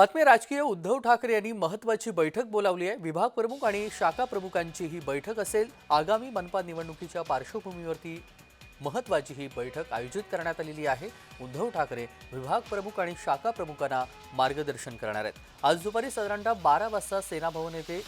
बातमी राजकीय उद्धव ठाकरे यांनी महत्वाची बैठक बोलावली आहे. विभाग प्रमुख आणि शाखा प्रमुखांची ही बैठक असेल. आगामी मनपा निवडणुकीच्या पार्श्वभूमीवरती महत्वाची ही बैठक आयोजित करण्यात आलेली आहे. उद्धव ठाकरे विभाग प्रमुख आणि शाखा प्रमुखांना मार्गदर्शन करणार आहेत. आज दुपारी साधारणतः बारा वाजता सेना भवन येथे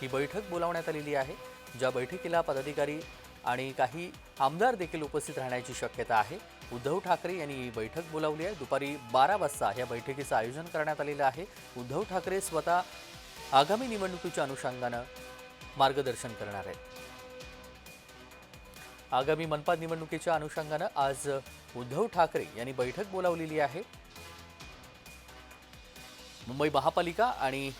ही बैठक बोलावण्यात आलेली आहे. ज्या बैठकीला पदाधिकारी आणि काही आमदार देखील उपस्थित राहण्याची शक्यता आहे. उद्धव ठाकरे यांनी ही बैठक बोलावली आहे. दुपारी बारा वाजता या बैठकीचं आयोजन करण्यात आलेलं आहे. उद्धव ठाकरे स्वतः आगामी निवडणुकीच्या अनुषंगानं मार्गदर्शन करणार आहेत. आगामी मनपा निवडणुकीच्या अनुषंगानं आज उद्धव ठाकरे यांनी बैठक बोलावलेली आहे. मुंबई महापालिका आणि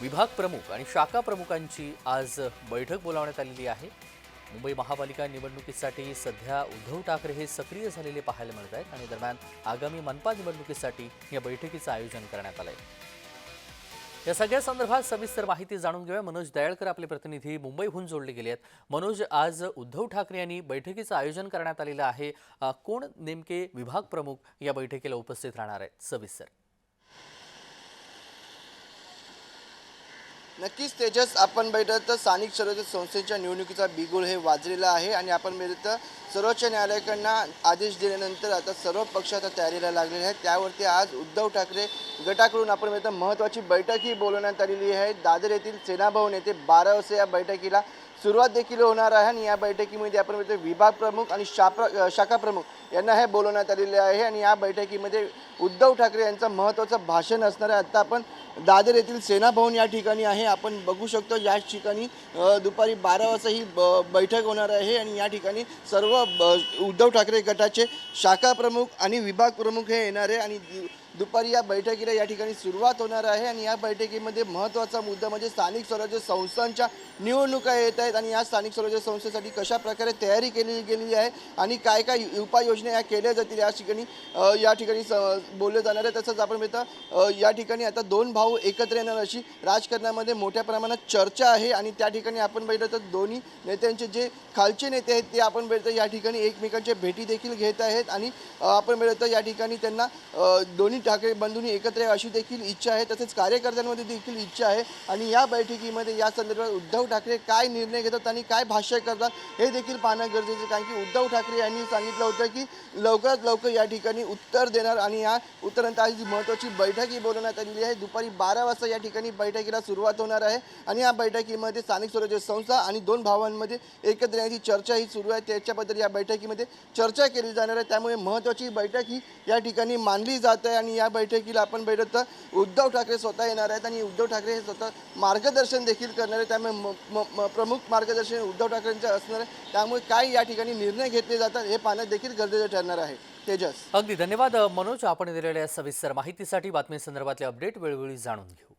विभाग प्रमुख आणि शाखा प्रमुखांची आज बैठक बोलावण्यात आलेली आहे. मुंबई महापालिका निवडणुकीसाठी सध्या उद्धव ठाकरे हे सक्रिय झालेले पाहायला मिळत आहेत आणि दरम्यान आगामी मनपा निवडणुकीसाठी या बैठकीचं आयोजन करण्यात आलं आहे या सगळ्या संदर्भात सविस्तर माहिती जाणून घेऊया. मनोज दयाळकर आपले प्रतिनिधी मुंबईहून जोडले गेले आहेत मनोज आज उद्धव ठाकरे यांनी बैठकीचं आयोजन करण्यात आलेलं आहे. कोण नेमके विभाग प्रमुख या बैठकीला उपस्थित राहणार आहेत? सविस्तर. नक्कीच तेजस आपण बघितलं तर स्थानिक स्वराज्य संस्थेच्या निवडणुकीचा बिगुल हे वाजलेला आहे आणि आपण बघितलं तर सर्वोच्च न्यायालयाकडनं आदेश दिल्यानंतर आता सर्व पक्ष आता तयारीला लागलेले आहेत. त्यावरती आज उद्धव ठाकरे गटाकडून आपण बघितलं महत्त्वाची बैठकही बोलवण्यात आलेली आहे. दादर येथील सेनाभवन येथे बारा वाजता या बैठकीला सुरुवात देखील होणार आहे आणि या बैठकीमध्ये आपण म्हणतो विभाग प्रमुख आणि शाप्र शाखा प्रमुख यांना हे बोलवण्यात आलेले आहे आणि या बैठकीमध्ये उद्धव ठाकरे यांचं महत्त्वाचं भाषण असणार आहे. आत्ता आपण दादर येथील सेनाभवन या ठिकाणी आहे. आपण बघू शकतो या ठिकाणी दुपारी बारा वाजता ही ब बैठक होणार आहे आणि या ठिकाणी सर्व ब उद्धव ठाकरे गटाचे शाखा प्रमुख आणि विभाग प्रमुख हे येणार आहे आणि दुपारी या बैठकीला या ठिकाणी सुरुवात होणार आहे आणि या बैठकीमध्ये महत्त्वाचा मुद्दा म्हणजे स्थानिक स्वराज्य संस्थांच्या निवडणुका येत आहेत आणि या स्थानिक स्वराज्य संस्थेसाठी कशा प्रकारे तयारी केली गेलेली आहे आणि काय काय उपाययोजना या केल्या जातील या ठिकाणी या ठिकाणी स बोललं जाणार आहे. तसंच आपण मिळतं या ठिकाणी आता दोन भाऊ एकत्र येणार अशी राजकारणामध्ये मोठ्या प्रमाणात चर्चा आहे आणि त्या ठिकाणी आपण बघितलं तर दोन्ही नेत्यांचे जे खालचे नेते आहेत ते आपण बघितलं या ठिकाणी एकमेकांच्या भेटी देखील घेत आहेत आणि आपण बघितलं या ठिकाणी त्यांना दोन्ही ठाकरे बंधूंनी एकत्र अशी देखील इच्छा आहे. तसेच कार्यकर्त्यांमध्ये देखील इच्छा आहे. आणि या बैठकीमध्ये या संदर्भात उद्धव ठाकरे काय निर्णय घेतात आणि काय भाष्य करतात हे देखील पाहणं गरजेचं कारण की उद्धव ठाकरे यांनी सांगितलं होतं की लवकरात लवकर या ठिकाणी उत्तर देणार आणि या उत्तरानंतर आज जी महत्त्वाची बैठकही बोलवण्यात आलेली आहे. दुपारी बारा वाजता या ठिकाणी बैठकीला सुरुवात होणार आहे. आणि या बैठकीमध्ये स्थानिक स्वराज्य संस्था आणि दोन भावांमध्ये एकत्र येण्याची चर्चा ही सुरू आहे. त्याच्याबद्दल या बैठकीमध्ये चर्चा केली जाणार आहे. त्यामुळे महत्त्वाची बैठक ही या ठिकाणी मानली जात आहे. आणि आणि या बैठकीला आपण बैठक तर उद्धव ठाकरे स्वतः येणार आहेत आणि उद्धव ठाकरे हे स्वतः मार्गदर्शन देखील करणार आहे त्यामुळे म- म- म- प्रमुख मार्गदर्शन उद्धव ठाकरेंचे असणार आहे. त्यामुळे काय या ठिकाणी निर्णय घेतले जातात हे पाहणं देखील गरजेचं ठरणार आहे. तेजस. अगदी धन्यवाद मनोज. आपण दिलेल्या सविस्तर माहितीसाठी बातमी संदर्भातले अपडेट वेळोवेळी जाणून घेऊ.